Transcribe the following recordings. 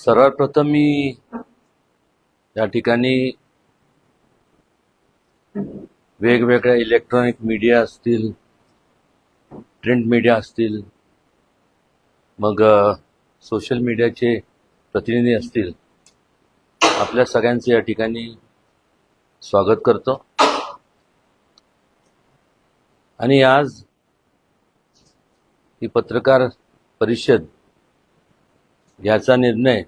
सर्वप्रथम मी या ठिकाणी वेगवेगळ्या इलेक्ट्रॉनिक मीडिया असतील प्रिंट मीडिया असतील मग सोशल मीडियाचे प्रतिनिधी असतील आपल्या सगळ्यांचे या ठिकाणी स्वागत करतो. आणि आज ही पत्रकार परिषद याचा निर्णय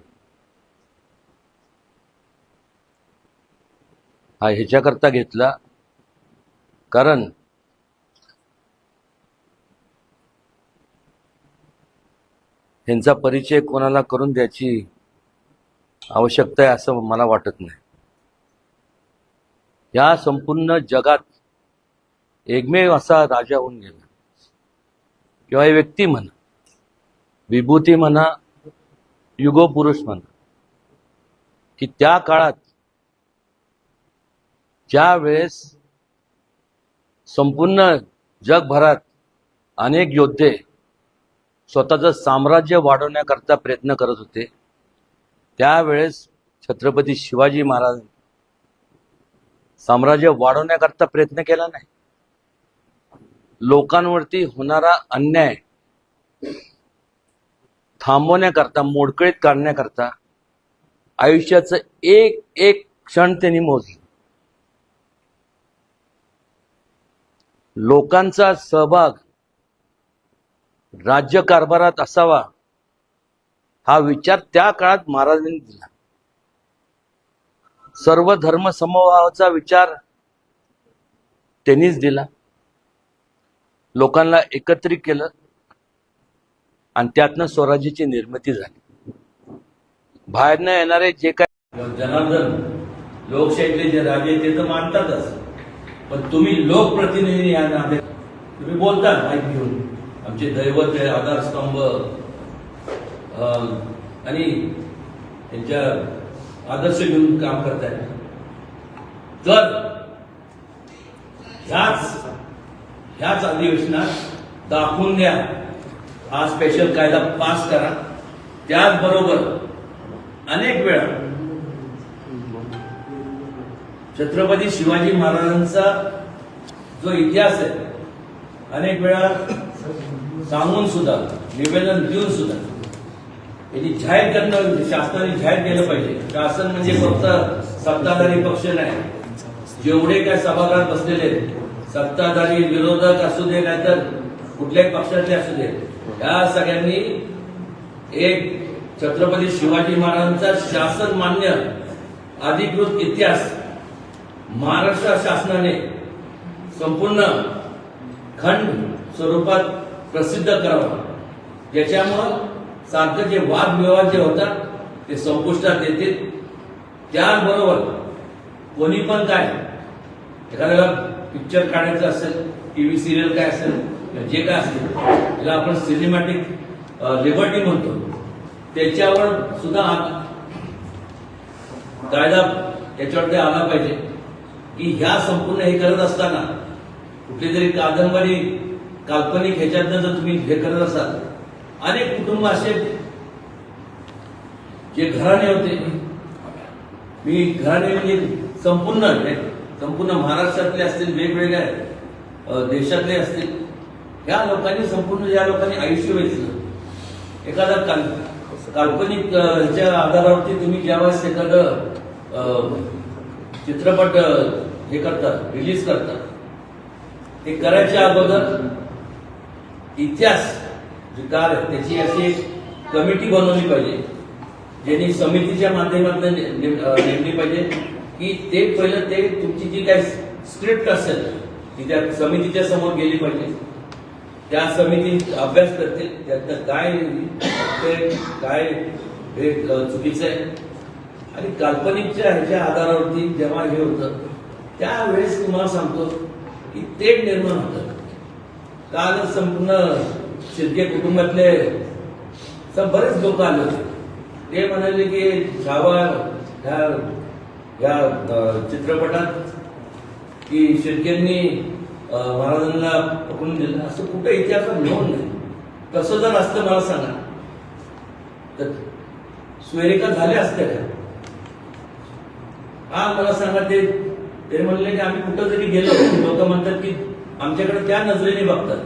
हा ह्याच्याकरता घेतला. कारण ह्यांचा परिचय कोणाला करून द्यायची आवश्यकता आहे असं मला वाटत नाही. या संपूर्ण जगात एकमेव असा राजा होऊन गेला. किंवा व्यक्ती म्हणा विभूती म्हणा युगो पुरुष की त्या काळात ज्या वेळेस संपूर्ण जगभरात अनेक योद्धे स्वतःचं साम्राज्य वाढवण्याकरता प्रयत्न करत होते त्यावेळेस छत्रपती शिवाजी महाराज साम्राज्य वाढवण्याकरता प्रयत्न केला नाही. लोकांवरती होणारा अन्याय थांबवण्याकरता मोडकळीत काढण्याकरता आयुष्याचं एक एक क्षण त्यांनी मोजलं. लोकांचा सहभाग राज्यकारभारात असावा हा विचार त्या काळात महाराजांनी दिला. सर्व धर्म समभावाचा विचार त्यांनीच दिला. लोकांना एकत्रित केलं. आणि त्यातनं स्वराज्याची निर्मिती झाली. बाहेरनं येणारे जे काय जनार्दन लोकशाहीतले जे राजे ते तर मानतातच. पण तुम्ही लोकप्रतिनिधी या नाते तुम्ही बोलतात माहिती घेऊन. आमचे दैवत आहे आधारस्तंभ. अं, आणि त्यांच्या आदर्श घेऊन काम करताय तर ह्याच ह्याच अधिवेशनात दाखवून द्या. हा स्पेशल कायदा पास करा. त्याचबरोबर अनेक वेळा छत्रपती शिवाजी महाराजांचा जो इतिहास आहे अनेक वेळा सांगून सुद्धा निवेदन देऊन सुद्धा याची जाहीर करणं शासनाने जाहीर केलं पाहिजे. शासन म्हणजे फक्त सत्ताधारी पक्ष नाही. जेवढे काय सभागृहात बसलेले आहेत, सत्ताधारी विरोधक असू दे नाहीतर कुठल्याही पक्षातले असू दे या सगळ्यांनी एक छत्रपती शिवाजी महाराजांचा शासन मान्य अधिकृत इतिहास महाराष्ट्र शासनाने संपूर्ण खंड स्वरूपात प्रसिद्ध करावा. ज्याच्यामुळं सारखं जे वादविवाद जे होतात ते संपुष्टात येतील. त्याचबरोबर कोणी पण काय एखाद्याला पिक्चर काढायचं असेल टी व्ही सिरियल काय असेल जे काय असेल त्याला आपण सिनेमॅटिक लिबर्टी म्हणतो त्याच्यावर सुद्धा कायदा याच्यावरती आला पाहिजे. की ह्या संपूर्ण हे करत असताना कुठली तरी कादंबरी काल्पनिक ह्याच्यातनं जर तुम्ही हे करत असाल अनेक कुटुंब असे जे घराणे होते. मी घराणे म्हणजे संपूर्ण संपूर्ण महाराष्ट्रातले असतील वेगवेगळ्या देशातले असतील ह्या लोकांनी संपूर्ण ज्या लोकांनी आयुष्य वेचलं. एखादा काल काल्पनिक ह्याच्या आधारावरती तुम्ही ज्यावेळेस एखादं चित्रपट हे करतात रिलीज करतात ते करायच्या अगोदर इतिहास जे त्याची अशी कमिटी बनवली पाहिजे ज्यांनी समितीच्या माध्यमातून नेमली पाहिजे की ते पहिलं ते तुमची जी काही स्क्रिप्ट असेल ती त्या समितीच्या समोर गेली पाहिजे. त्या समिती अभ्यास करतील त्यातनं काय ते काय हे चुकीचं आहे? आणि काल्पनिकच्या ह्याच्या आधारावरती जेव्हा हे होतं त्यावेळेस तुम्हाला सांगतो की ते निर्माण होतं. काल संपूर्ण शिर्के कुटुंबातले बरेच लोक आले होते. ते म्हणाले की छावा ह्या ह्या चित्रपटात की शिर्केंनी महाराजांना पकडून दिलं. असं कुठं इतिहासात नोंद नाही. तसं जर असतं मला सांगा. तर सुरेखा झाल्या असत्या का हा मला सांगा ते ते म्हणले की आम्ही कुठं जरी गेलो लोक म्हणतात की आमच्याकडे त्या नजरेने बघतात.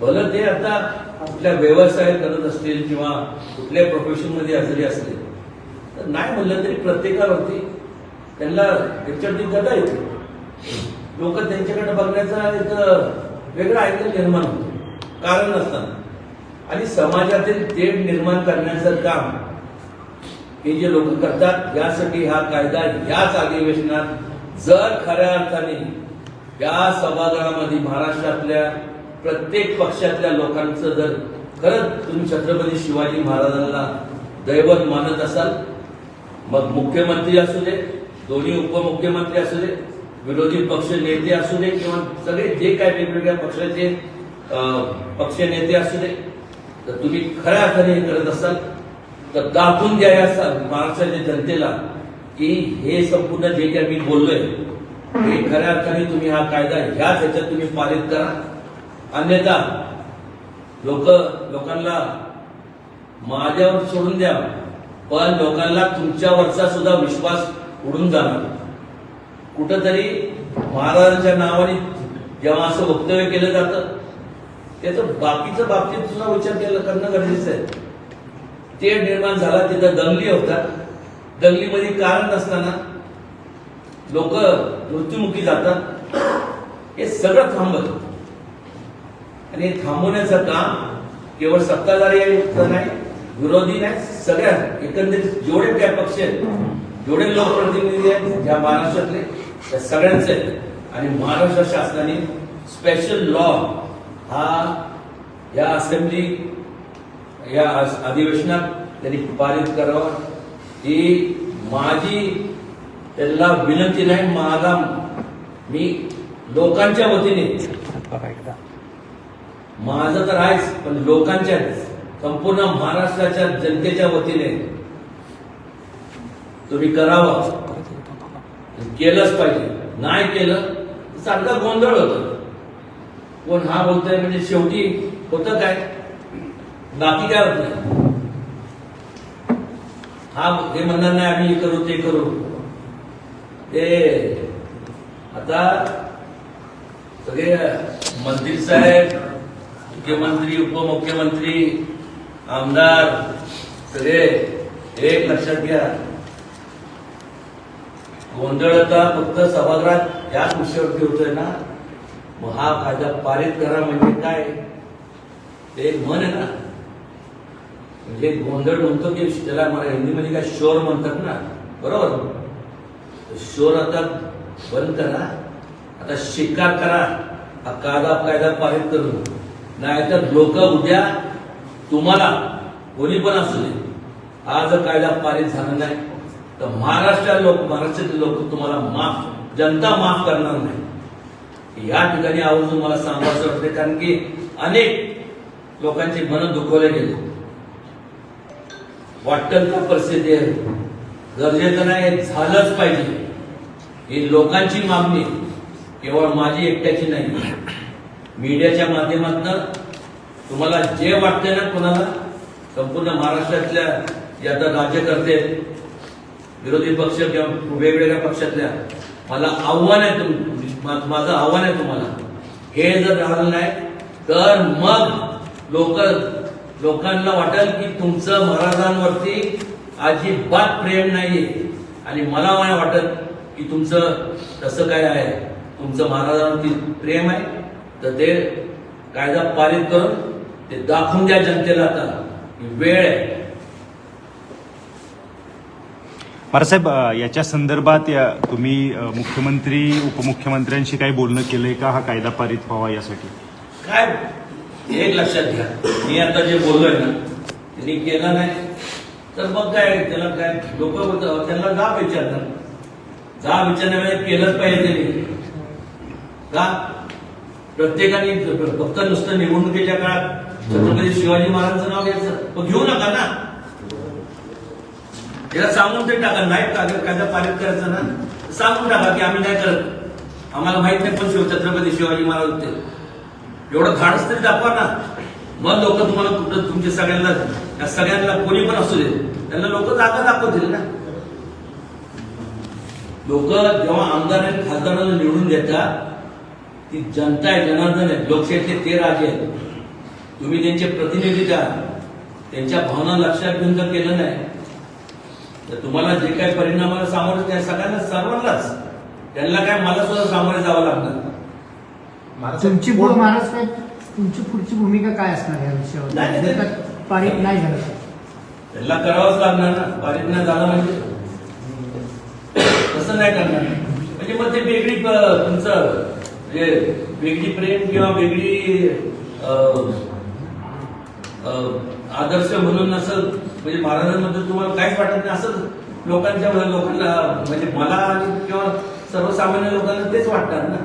भलं ते आता कुठल्या व्यवसाय करत असतील किंवा कुठल्या प्रोफेशनमध्ये जरी असतील. तर नाही म्हणलं तरी प्रत्येकावरती त्यांना त्याच्यावरती गदा येते. लोक त्यांच्याकडे बघण्याचा एक वेगळा आयकल निर्माण होतो. कारण नसतात आणि समाजातील तेढ निर्माण करण्याचं काम हे जे लोक करतात यासाठी हा कायदा याच अधिवेशनात जर खऱ्या अर्थाने या सभागृहामध्ये महाराष्ट्रातल्या प्रत्येक पक्षातल्या लोकांचं जर खरंच तुम्ही छत्रपती शिवाजी महाराजांना दैवत मानत असाल मग मुख्यमंत्री असू दे दोन्ही उपमुख्यमंत्री असू दे विरोधी पक्ष नेते असू दे किंवा सगळे जे काय वेगवेगळ्या पक्षाचे पक्ष नेते असू दे तर तुम्ही खऱ्या अर्थाने हे करत असाल तर दाखवून द्या या महाराष्ट्राच्या जनतेला की हे संपूर्ण जे काही मी बोललोय हे खऱ्या अर्थाने तुम्ही हा कायदा ह्याच ह्याच्यात तुम्ही पारित करा. अन्यथा लोक लोकांना माझ्यावर सोडून द्या पण लोकांना तुमच्यावरचा सुद्धा विश्वास उडून जाणार. कुठंतरी महाराजांच्या नावाने जेव्हा असं वक्तव्य केलं जातं त्याचं बाकीचं बाबतीत सुद्धा विचार केला करणं गरजेचं आहे. ते निर्माण झाला तिथं दंगली होतात दंगलीमध्ये कारण नसताना लोक मृत्युमुखी जातात. हे सगळं थांबत आणि हे थांबवण्याचं काम केवळ सत्ताधारी आहे नाही विरोधी नाही सगळ्या एकंदरीत जेवढे काय पक्ष आहेत जेवढे लोकप्रतिनिधी आहेत ज्या महाराष्ट्रातले त्या सगळ्यांचे आहेत. आणि महाराष्ट्र शासनाने स्पेशल लॉ हा या असेंब्ली या अधिवेशनात त्यांनी पारित करावा. ही माझी त्यांना विनंती नाही मला मी लोकांच्या वतीने. माझं तर आहेच पण लोकांच्या संपूर्ण महाराष्ट्राच्या जनतेच्या वतीने तुम्ही करावं. केलंच पाहिजे. नाही केलं सारखा गोंधळ होतो. कोण हा बोलतोय म्हणजे शेवटी होतं काय? बाकी काय होत नाही. हा हे म्हणणार नाही आम्ही करू ते करू. ते आता सगळे मंत्री साहेब मुख्यमंत्री उपमुख्यमंत्री आमदार सगळे एक लक्षात घ्या. गोंधळ आता फक्त सभागृहात याच विषयावरती होतोय ना? मग हा कायदा पारित करा म्हणजे काय? ते मन आहे ना? म्हणजे गोंधळ म्हणतो की त्याला मला हिंदीमध्ये काय शोर म्हणतात ना? बरोबर? शोर आता बंद करा. आता शिकार करा. हा कायदा कायदा पारित करून. नाहीतर लोक उद्या तुम्हाला कोणी पण असू दे हा जर कायदा पारित झाला नाही तर महाराष्ट्र लोक महाराष्ट्रातील लोक तुम्हाला माफ जनता माफ करणार नाही. या ठिकाणी आवर्जून मला सांगायचं वाटते कारण की अनेक लोकांची मन दुखवले गेले. वाटतं का परिस्थिती आहे? गरजेचं नाही हे झालंच पाहिजे. ही लोकांची मागणी केवळ माझी एकट्याची नाही. मीडियाच्या माध्यमातून तुम्हाला जे वाटते ना कोणाला संपूर्ण महाराष्ट्रातल्या जे आता राज्यकर्ते विरोधी पक्ष किंवा वेगवेगळ्या पक्षातल्या मला आव्हान आहे तुम माझं आव्हान आहे तुम्हाला. हे जर राहिलं नाही तर मग लोक लोकांना वाटेल की तुमचं महाराजांवरती अजिबात प्रेम नाही आणि मला नाही वाटत की तुमचं तसं काय आहे. तुमचं महाराजांवरती प्रेम आहे तर ते कायदा पारित करून ते दाखवून द्या जनतेला आता. वेळ आहे. साहेब याच्या संदर्भात या तुम्ही मुख्यमंत्री उपमुख्यमंत्र्यांशी काही बोलणं केलंय का? हा कायदा पारित व्हावा यासाठी. काय? एक लक्षात घ्या. मी आता जे बोललोय ना त्यांनी केलं नाही. तर मग काय? त्याला काय? लोक त्यांना जा विचारतात. जा विचारण्यामध्ये केलंच पाहिजे त्यांनी. का? प्रत्येकाने फक्त नुसतं निवडणुकीच्या काळात छत्रपती शिवाजी महाराजांचं नाव घ्यायचं. घेऊ नका ना? त्याला सांगून तरी टाका नाही कायदा पारित करायचा ना. सांगून टाका की आम्ही नाही करत. आम्हाला माहीत नाही पण शिव छत्रपती शिवाजी महाराज होते. एवढं धाडस तरी दाखवा ना. मग लोक तुम्हाला कुठं तुमच्या सगळ्यांना या सगळ्यांना कोणी पण असू दे. त्यांना लोक जागा दाखवतील ना. लोक जेव्हा आमदार आणि खासदारांना निवडून देतात ती जनता आहे जनार्दन आहे. लोकशाहीतले ते राजे आहेत. तुम्ही त्यांचे प्रतिनिधी द्या त्यांच्या भावना लक्षात घेऊन जर केलं नाही. तर तुम्हाला जे काही परिणामाला सामोरं त्या सगळ्यांना सर्वांनाच. त्यांना काय मला सुद्धा सामोरे जावं लागणार तुमची महाराज साहेब तुमची पुढची भूमिका काय असणार या विषयावर? पारित नाही झालं. तर? त्यांना करावंच लागणार ना. पारित नाही झालं म्हणजे? तसं नाही करणार. म्हणजे मग ते वेगळी तुमचं जे वेगळी प्रेम किंवा वेगळी अं, अं, आदर्श म्हणून असं म्हणजे महाराजांबद्दल तुम्हाला काहीच वाटत नाही असं लोकांच्या लोकांना म्हणजे मला आणि किंवा सर्वसामान्य लोकांना तेच वाटणार ना?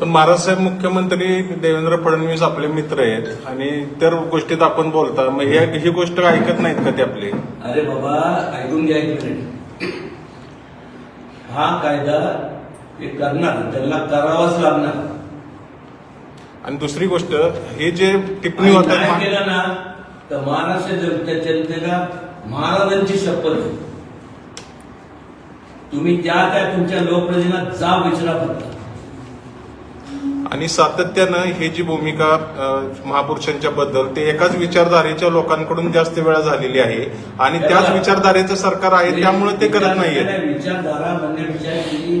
पण महाराज साहेब मुख्यमंत्री देवेंद्र फडणवीस आपले मित्र आहेत आणि त्या गोष्टीत आपण बोलता मग हे- ही गोष्ट ऐकत नाहीत का ते आपले? अरे बाबा ऐकून घ्या एक मिनिट. हा कायदा हे करणार त्यांना करावाच लागणार. आणि दुसरी गोष्ट हे जे टिप्पणी होतात केलं ना तर महाराष्ट्र जनतेला महाराजांची शपथ. तुम्ही त्या त्या तुमच्या लोकप्रतिनिधींना जा विचारा फक्त. आणि सातत्यानं ही जी भूमिका महापुरुषांच्या बद्दल ते एकाच विचारधारेच्या लोकांकडून जास्त वेळा झालेली आहे. आणि त्याच विचारधारेचं सरकार आहे त्यामुळे ते करत नाहीये नाही, विचारधारा म्हणण्यापेक्षा ही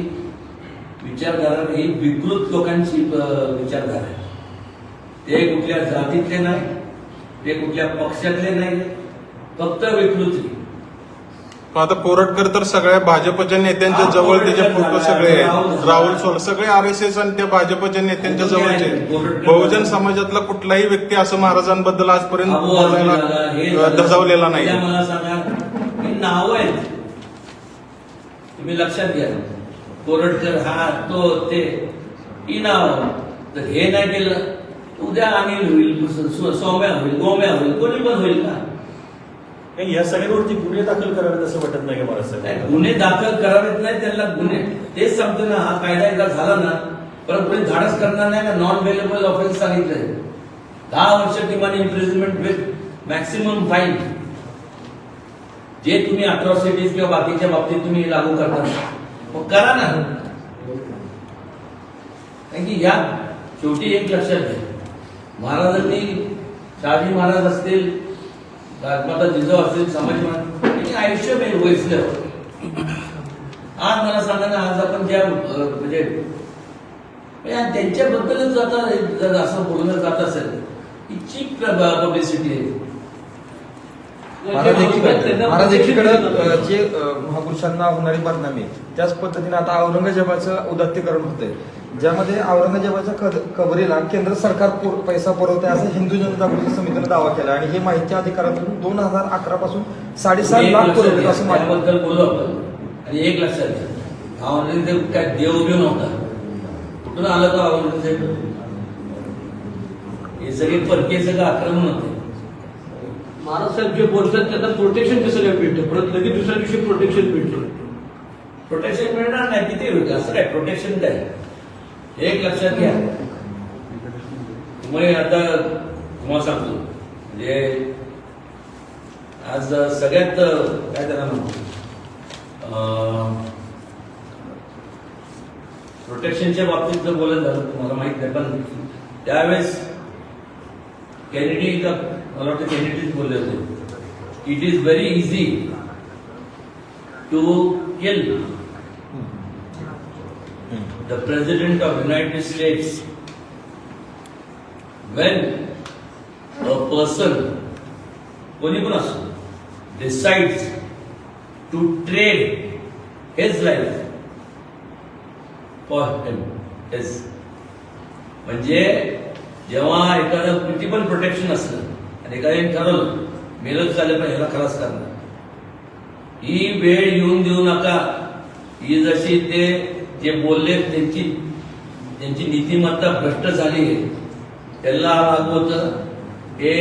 विचारधारा ही विकृत लोकांची विचारधारा आहे. ते कुठल्या जातीतले नाही ते कुठल्या पक्षातले नाही फक्त विकृती. आता कोरटकर तर सगळ्या भाजपच्या नेत्यांच्या जवळ त्याचे फोटो सगळे आहेत. राहुल सोल सगळे आर एस एस आणि त्या भाजपच्या नेत्यांच्या जवळचे बहुजन. समाजातला कुठलाही व्यक्ती असं महाराजांबद्दल आजपर्यंत हे. धजावलेला नाही. मला सांगा नावं आहेत. तुम्ही लक्षात घ्या. कोरटकर हा तो ते ही नाव. तर हे नाही केलं उद्या अनिल होईल सौम्या होईल गोम्या होईल कोणी पण होईल ना नाही, या सगळ्यांवरती गुन्हे दाखल करावेत असं वाटत नाही का नाही, साहेब गुन्हे दाखल करावेत नाही त्यांना गुन्हे. तेच सांगतो ना हा कायदा एकदा झाला ना परत कोणी धाडस करणार नाही का? नॉन वेलेबल ऑफेन्स सांगितलंय. दहा वर्ष किमान इम्प्रिझनमेंट विथ मॅक्सिमम फाईन जे तुम्ही अट्रॉसिटीज किंवा बाकीच्या बाबतीत तुम्ही लागू करता मग करा ना. कारण की या शेवटी एक लक्षात घ्या. महाराजांनी शहाजी महाराज असतील राजमाता जिजाऊ असतील संभाजी महाराज त्यांनी आयुष्य आज मला सांगा ना आज आपण ज्या म्हणजे म्हणजे त्यांच्याबद्दलच आता जर असं बोललं जात असेल चीप पब्लिसिटी आहे. महाराज एकीकडे जे महापुरुषांना होणारी बदनामी त्याच पद्धतीने आता औरंगजेबाचं उदात्तीकरण होतंय. ज्यामध्ये औरंगजेबाच्या कद- कबरीला केंद्र सरकार पुर- पैसा पुरवते असं हिंदू जनजागृती समितीने दावा केला आणि हे माहिती अधिकारातून दोन हजार अकरा पासून साडेसात एक लाख लक्षात पुरवले घ्या, असं माहिती त्याबद्दल बोलू आपण. आणि एक लक्षात घ्या औरंगजेब काय देव बिव नव्हता. कुठून आला तो औरंगजेब? हे सगळे परके सगळं आक्रमण होते. महाराज जे बोलतात त्यांना प्रोटेक्शन कसं काय भेटतं परत लगेच दुसऱ्या दिवशी प्रोटेक्शन भेटतं प्रोटेक्शन मिळणार नाही. किती होईल असं काय? प्रोटेक्शन काय एक लक्षात घ्या. तुम्ही आता तुम्हाला सांगतो. म्हणजे आज सगळ्यात काय त्याला म्हणतो प्रोटेक्शनच्या बाबतीत जर बोलत झालं तुम्हाला माहीत नाही पण त्यावेळेस कॅनेडी का मला वाटतं कॅनेडीच बोलले होते. It is very easy to kill the President of United States when a person, कोणी पण असो, decides to trade his life for him, his. म्हणजे जेव्हा एखादं किती पण प्रोटेक्शन असलं आणि एखाद्याने ठरवलं मेलच झालं पण ह्याला खलास करणार ही वेळ येऊन देऊ नका ही जशी ते जे बोलले त्यांची त्यांची नीतिमत्ता भ्रष्ट झाली आहे. त्याला लागू होतं हे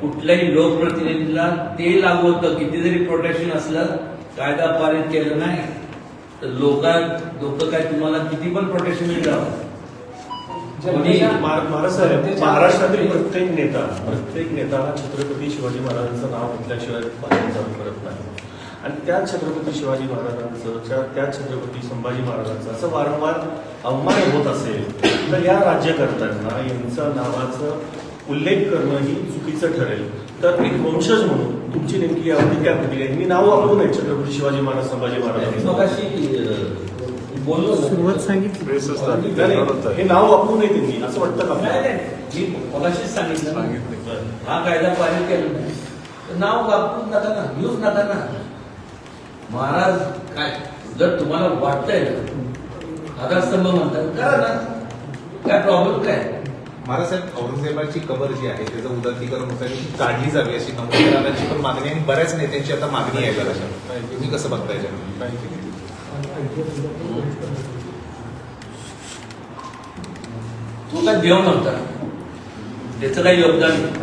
कुठल्याही लोकप्रतिनिधीला ते लागू होतं किती जरी प्रोटेक्शन असलं कायदा पारित केलं नाही तर लोक लोक काय तुम्हाला किती पण प्रोटेक्शन मिळावं महाराष्ट्रातील प्रत्येक नेता प्रत्येक नेता हा छत्रपती शिवाजी महाराजांचं नाव घेतल्याशिवाय पालन चालू करत नाही. आणि त्या छत्रपती शिवाजी महाराजांचं त्या- त्या छत्रपती संभाजी महाराजांचं असं वारंवार अवमान होत असेल तर या राज्यकर्त्यांना यांचं नावाचं उल्लेख करणं ही चुकीचं ठरेल तर एक वंशज म्हणून तुमची नेमकी यावरती काय प्रतिक्रिया आहे? मी नाव वापरू नये छत्रपती शिवाजी महाराज संभाजी महाराज. नाही, नाही, हे नाव वापरू नये त्यांनी असं वाटतं का नाही, नाही. मी मगाशीच सांगितलं ना. हा कायदा पारित केला नाही. नाव वापरून नका ना यूज नका ना महाराज काय? जर तुम्हाला वाटतंय ना आधारस्तंभ म्हणतात. करा ना. काय प्रॉब्लेम काय? महाराज साहेब औरंगजेबाची कबर जी आहे त्याचं उदात्तीकरण होतं ती काढली जावी अशी नमस्कारांची पण मागणी आहे आणि बऱ्याच नेत्यांची आता मागणी आहे जरा. तुम्ही कसं बघताय? तो काय देव नव्हता त्याचं काही योगदान नाही.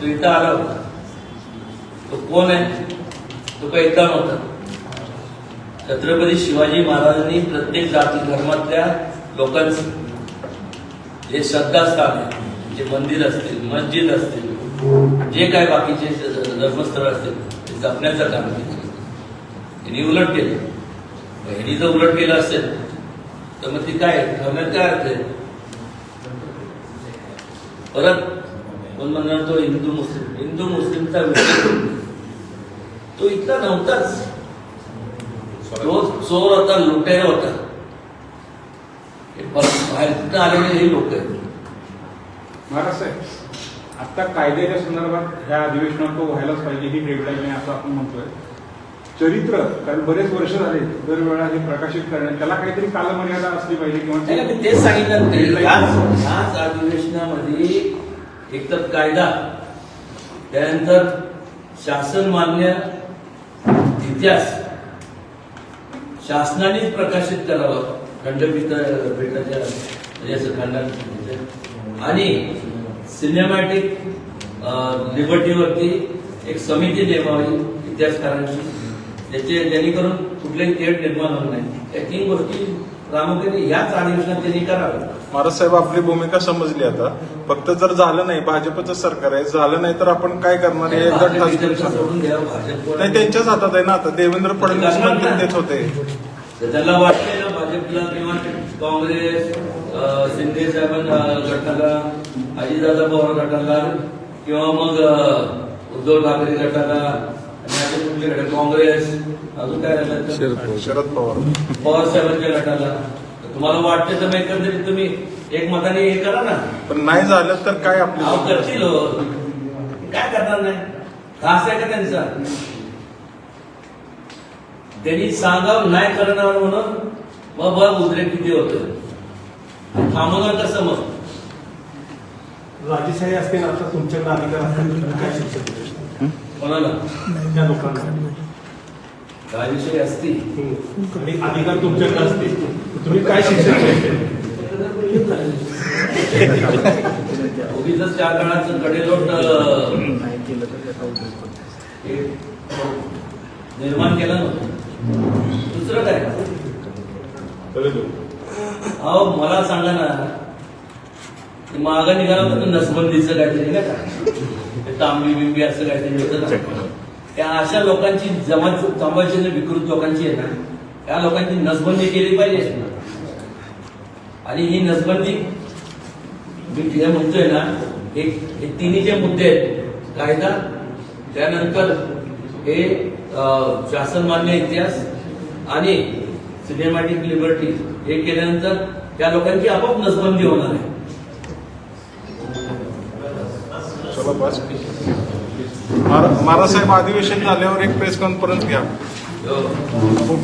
तो इथं आला होता. तो कोण आहे? तो काही इथला नव्हता. छत्रपती शिवाजी महाराजांनी प्रत्येक जाती धर्मातल्या लोकांचं जे श्रद्धास्थान आहे जे मंदिर असतील मस्जिद असतील जे काय बाकीचे धर्मस्थळ असतील ते जपण्याचं काम केलं. यांनी उलट केलं. मग ह्यांनी जर उलट केलं असेल तर मग ती काय ठरण्यात काय अर्थ आहे? परत कोण म्हणणार तो हिंदू मुस्लिम? हिंदू मुस्लिमचा विषय तो इतका नव्हताच. तो चोर होता लुटेरा होता. हे बाहेर आलेले हे लोक आहेत. महाराज साहेब आता कायद्याच्या संदर्भात ह्या अधिवेशनात तो व्हायलाच पाहिजे ही डेडलाईन आहे असं आपण म्हणतोय. चरित्र कारण बरेच वर्ष झाले दरवेळा हे प्रकाशित करण्यात त्याला काहीतरी कालमर्यादा असली पाहिजे किंवा मी तेच सांगितलं ते. ह्याच अधिवेशनामध्ये एक तर कायदा त्यानंतर शासन मान्य इतिहास शासनानेच प्रकाशित करावं. खंडपीठ पीठाच्या म्हणजे असं म्हणजे. आणि सिनेमॅटिक लिबर्टीवरती एक समिती नेमावी इतिहासकारांची त्याचे जेणेकरून कुठलेही खेळ निर्माण होणार नाही या तीन गोष्टी प्रामुख्याने याच अधिवेशनात त्यांनी कराव्या महाराज साहेब आपली भूमिका समजली आता. फक्त जर झालं नाही भाजपचं सरकार आहे झालं नाही तर आपण काय करणार? हे एकदा. सोडून द्या नाही त्यांच्याच हातात आहे ना आता. देवेंद्र फडणवीस मंत्री तेच होते. तर त्यांना वाटते ना भाजपला किंवा काँग्रेस अं, शिंदे साहेबांना गटाला अजितदादा पवार गटाला किंवा मग अं, उद्धव ठाकरे गटाला असे कुठले गट काँग्रेस. अजून काय झालं? तर शरद पवार. पवार. साहेबांच्या गटाला. तर तुम्हाला वाटते तर एकंदरीत तुम्ही एक मताने हे करा ना. पण नाही झालं तर काय आपली करतील हो. काय करणार नाही? खास आहे का त्यांचा? त्यांनी सांगावं नाही करणार म्हणून मग बघ उद्रेक किती होतं थांबवणार कसं मग. राजेशाही असते ना आता तुमच्याकडे अधिकार असतील तुम्ही काय शिक्षा देऊ शकता? कोणाला? त्या लोकांना राजविषयी असती आणि अधिकार तुमच्याकडे असतील. तर तुम्ही काय शिक्षा देऊ उगीच त्या काळाचं कडेलोट निर्माण केलं नव्हतं दुसरं काय? अहो मला सांगा ना मागं निघाला होता ना नसबंदीचं काहीतरी नाही का? तांबी बिंबी असं काहीतरी होतं त्या अशा लोकांची थांबायची ना विकृत लोकांची आहे ना त्या लोकांची नसबंदी केली पाहिजे. आणि ही नसबंदी मी जे म्हणतोय ना हे हे तिन्ही जे मुद्दे आहेत कायदा त्यानंतर हे शासनमान्य इतिहास आणि सिनेमॅटिक लिबर्टी हे केल्यानंतर त्या लोकांची आपोआप नसबंदी होणार आहे. महाराज साहेब अधिवेशन झाल्यावर एक प्रेस कॉन्फरन्स घ्या हो.